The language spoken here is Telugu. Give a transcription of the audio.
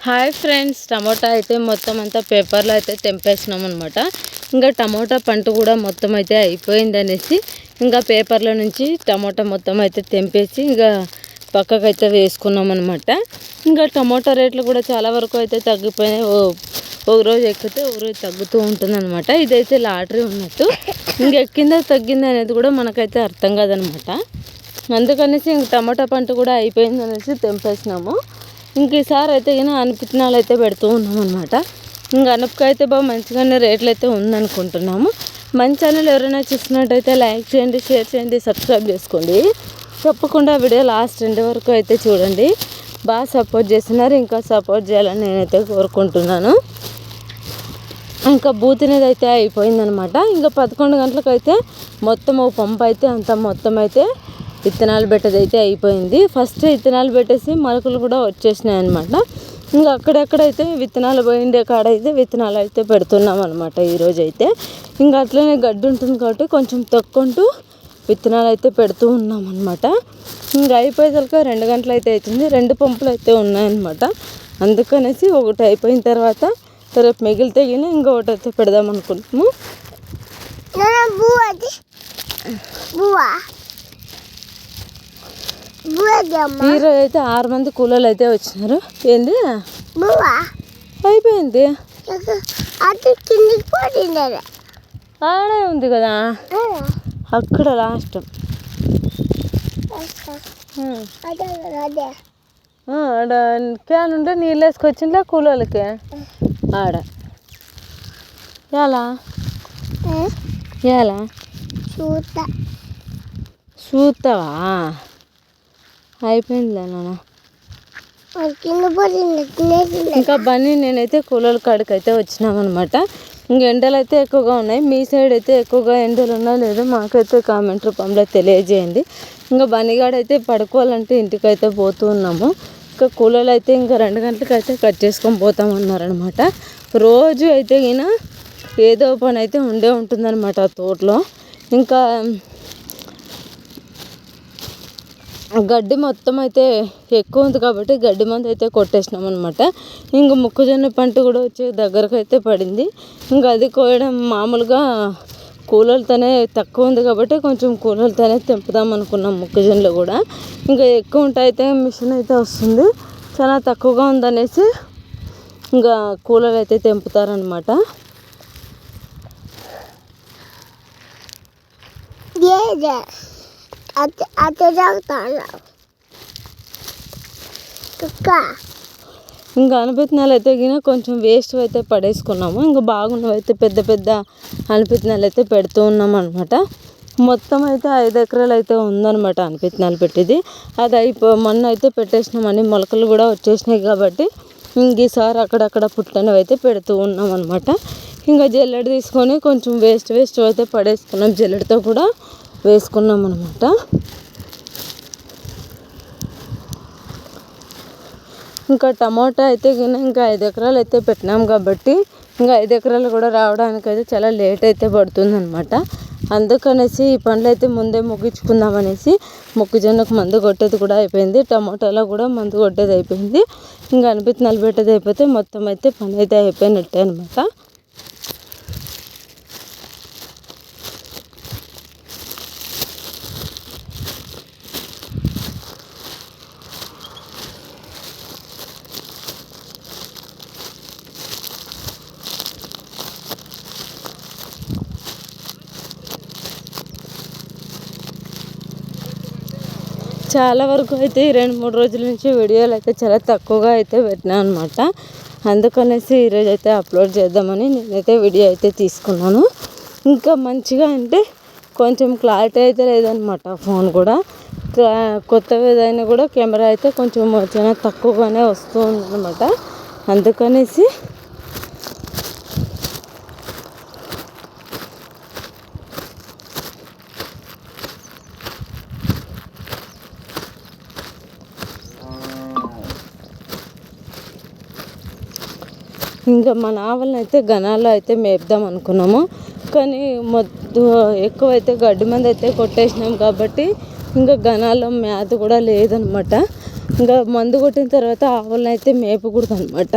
హాయ్ ఫ్రెండ్స్ టమోటా అయితే మొత్తం అంతా పేపర్లో అయితే తెంపేసినాం అనమాట ఇంకా టమోటా పంట కూడా మొత్తం అయితే అయిపోయింది అనేసి ఇంకా పేపర్ల నుంచి టమోటా మొత్తం అయితే తెంపేసి ఇంకా పక్కకైతే వేసుకున్నాం అనమాట ఇంకా టమోటా రేట్లు కూడా చాలా వరకు అయితే తగ్గిపోయినాయి. ఓ- ఒక రోజు ఎక్కితే ఒక రోజు తగ్గుతూ ఉంటుంది అనమాట ఇదైతే లాటరీ ఉన్నట్టు. ఇంకెక్కిందా తగ్గిందా అనేది కూడా మనకైతే అర్థం కాదనమాట అందుకనేసి ఇంక టమాటా పంట కూడా అయిపోయింది అనేసి తెంపేసినాము. ఇంక ఈసారి అయితే కానీ అనపిత్తనాలు అయితే పెడుతూ ఉన్నాం అనమాట ఇంకా అనపకాయ అయితే బాగా మంచిగానే రేట్లు అయితే ఉందనుకుంటున్నాము. మన ఛానల్ ఎవరైనా చూసినట్టయితే లైక్ చేయండి షేర్ చేయండి సబ్స్క్రైబ్ చేసుకోండి. తప్పకుండా వీడియో లాస్ట్ ఎండ్ వరకు అయితే చూడండి. బాగా సపోర్ట్ చేస్తున్నారు ఇంకా సపోర్ట్ చేయాలని నేనైతే కోరుకుంటున్నాను. ఇంకా బూతినది అయితే అయిపోయిందనమాట ఇంకా పదకొండు గంటలకు అయితే మొత్తం ఓ పంపు అయితే అంత మొత్తం అయితే విత్తనాలు పెట్టేది అయితే అయిపోయింది. ఫస్ట్ విత్తనాలు పెట్టేసి మొలకలు కూడా వచ్చేసినాయి అనమాట ఇంకా అక్కడెక్కడైతే విత్తనాలు పోయిండే కాడ అయితే విత్తనాలు అయితే పెడుతున్నాం అనమాట ఈరోజు అయితే ఇంకా అట్లనే గడ్డి ఉంటుంది కాబట్టి కొంచెం తొక్కుంటూ విత్తనాలు అయితే పెడుతూ ఉన్నాం అనమాట ఇంకా అయిపోయేసరికి రెండు గంటలు అయితే అవుతుంది. రెండు పంపులు అయితే ఉన్నాయన్నమాట అందుకనేసి ఒకటి అయిపోయిన తర్వాత రేపు మిగిలితే కానీ ఇంకొకటి అయితే పెడదాం అనుకుంటున్నాము. ఈరోజు అయితే ఆరు మంది కూలీలు అయితే వచ్చినారు. ఏంది? అయిపోయింది. ఆడే ఉంది కదా? అక్కడ లాస్ట్. ఆడ క్యాన్ ఉంటే నీళ్ళు వేసుకొచ్చిందా కూలీలకి ఆడ. ఎలా? ఎలా? చూస్తా. చూస్తావా? అయిపోయిందిలే నాన్న. ఇంకా బన్నీ నేనైతే కూలీల కాడికి అయితే వచ్చినామన్నమాట. ఇంక ఎండలు అయితే ఎక్కువగా ఉన్నాయి. మీ సైడ్ అయితే ఎక్కువగా ఎండలు ఉన్నా లేదో మాకైతే కామెంట్ రూపంలో తెలియజేయండి. ఇంకా బన్నీగాడు అయితే పడుకోవాలంటే ఇంటికైతే పోతూ ఉన్నాము. ఇంకా కూలీలు అయితే ఇంకా రెండు గంటలకు అయితే కట్ చేసుకొని పోతామన్నారనమాట రోజు అయితే ఈయన ఏదో పని అయితే ఉండే ఉంటుందన్నమాట తోటలో. ఇంకా గడ్డి మొత్తం అయితే ఎక్కువ ఉంది కాబట్టి గడ్డి మందు అయితే కొట్టేసినాం అనమాట ఇంక మొక్కజొన్న పంట కూడా వచ్చే దగ్గరకు అయితే పడింది. ఇంకా అది కోయడం మామూలుగా కూలలతోనే తక్కువ ఉంది కాబట్టి కొంచెం కూలలతోనే తెంపుదాం అనుకున్నాం మొక్కజొన్నలు కూడా. ఇంకా ఎక్కువ ఉంటే అయితే మిషన్ అయితే వస్తుంది. చాలా తక్కువగా ఉందనేసి ఇంకా కూలలు అయితే తెంపుతారనమాట ఏదే అత తాగుతాను కుక్క ఇంకా? అనపిత్తనాలు అయితే గిన కొంచెం వేస్ట్ అయితే పడేసుకున్నాము. ఇంకా బాగున్నవి అయితే పెద్ద పెద్ద అనపిత్తనాలు అయితే పెడుతూ ఉన్నాం అనమాట మొత్తం అయితే ఐదు ఎకరాలు అయితే ఉందన్నమాట అనపిత్తనాలు పెట్టేది. అది అయిపో మొన్న అయితే పెట్టేసినామని మొలకలు కూడా వచ్చేసినాయి కాబట్టి ఇంక ఈసారి అక్కడక్కడ పుట్టనవి అయితే పెడుతూ ఉన్నాం అనమాట ఇంకా జల్లెడ తీసుకొని కొంచెం వేస్ట్ వేస్ట్ అయితే పడేసుకున్నాం జల్లెడతో కూడా. వేసుకున్నాం అనమాట ఇంకా టమాటా అయితే ఇంకా ఐదు ఎకరాలు అయితే పెట్టినాం కాబట్టి ఇంకా ఐదు ఎకరాలు కూడా రావడానికైతే చాలా లేట్ అయితే పడుతుందనమాట అందుకనేసి ఈ పండ్లు అయితే ముందే ముగించుకుందాం అనేసి మొక్కజొన్నకు మందు కొట్టేది కూడా అయిపోయింది. టమాటాలో కూడా మందు కొట్టేది అయిపోయింది. ఇంకా అనిపిత్తనాలు పెట్టేది అయిపోతే మొత్తం అయితే పని అయితే అయిపోయినట్టే అనమాట చాలా వరకు అయితే ఈ రెండు మూడు రోజుల నుంచి వీడియోలు అయితే చాలా తక్కువగా అయితే పెట్టినా అనమాట అందుకనేసి ఈరోజు అయితే అప్లోడ్ చేద్దామని నేనైతే వీడియో అయితే తీసుకున్నాను. ఇంకా మంచిగా అంటే కొంచెం క్లారిటీ అయితే లేదనమాట ఫోన్ కూడా. క్లా- కొత్త ఏదైనా కూడా కెమెరా అయితే కొంచెం చాలా తక్కువగానే వస్తూ ఉందన్నమాట. అందుకనేసి ఇంకా మన ఆవులను అయితే గనాల్లో అయితే మేపుదాం అనుకున్నాము. కానీ మొద్దు ఎక్కువైతే గడ్డి మంది అయితే కొట్టేసినాం కాబట్టి ఇంకా గనాల్లో మేత కూడా లేదనమాట. ఇంకా మందు కొట్టిన తర్వాత ఆవులను అయితే మేపకూడదు అనమాట